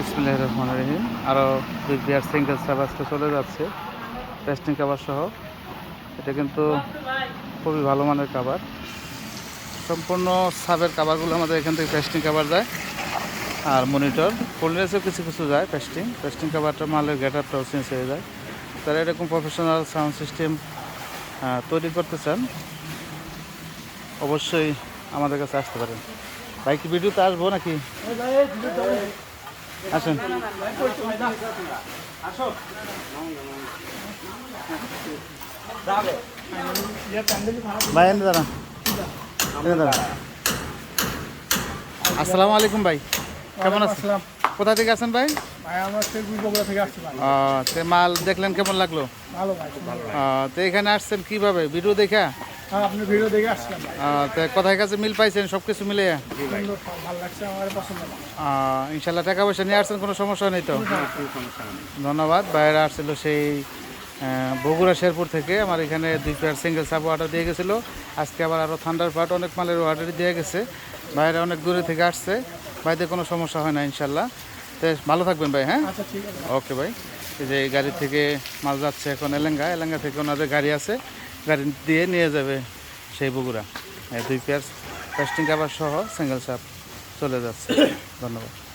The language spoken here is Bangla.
রহিম। আরও দুই পেয়ার সিঙ্গেল চলে যাচ্ছে পেস্টিং কাবার সহ। এটা কিন্তু খুবই ভালো মানের কাবার সম্পূর্ণ সাবের কাবারগুলো আমাদের এখান থেকে পেস্টিং কাবার যায় আর মনিটর কোল্ড্রেসেও কিছু কিছু যায় পেস্টিং পেস্টিং কাবারটা মালের গেটারটাও চেঞ্জ হয়ে যায়। তারা এরকম প্রফেশনাল সাউন্ড সিস্টেম তৈরি করতে চান, অবশ্যই আমাদের কাছে আসতে পারেন। ভাই, কি ভিডিওতে আসব নাকি? আসেন। ভাই এনে দাঁড়ান। এনে দাঁড়ান। আসসালামু আলাইকুম ভাই কেমন আছেন? আসসালাম। কোথা থেকে আছেন ভাই? মাল দেখলেন কেমন লাগল? ভালো তো এখানে আসছেন কীভাবে? ভিডিও দেখা? হ্যাঁ আপনি ভিডিও দেখে আসছিলাম তো কোথায় কাছে মিল পাইছেন? সব কিছু মিলে ভালো লাগছে আমার পছন্দ ইনশাল্লাহ টাকা পয়সা নিয়ে আসছেন কোনো সমস্যা নেই তো? ধন্যবাদ। বাইরে আসছিল সেই বগুড়া শেরপুর থেকে। আমার এখানে দুই পেয়ার সিঙ্গেল সাপ অর্ডার দিয়ে গেছিল। আজকে আবার আরও থান্ডার পার্ট অনেক মালের অর্ডার দিয়ে গেছে। বাইরে অনেক দূরে থেকে আসছে। বাইরে কোনো সমস্যা হয় না ইনশাল্লাহ। তো ভালো থাকবেন ভাই হ্যাঁ? আচ্ছা ওকে ভাই। যে গাড়ি থেকে মাল যাচ্ছে এখন এলেঙ্গা। এলেঙ্গা থেকে ওনাদের গাড়ি আছে। গাড়ি দিয়ে নিয়ে যাবে সেই বগুড়া। দুই পেয়ার পেস্টিং কাবার সহ সিঙ্গেল সাপ চলে যাচ্ছে। ধন্যবাদ।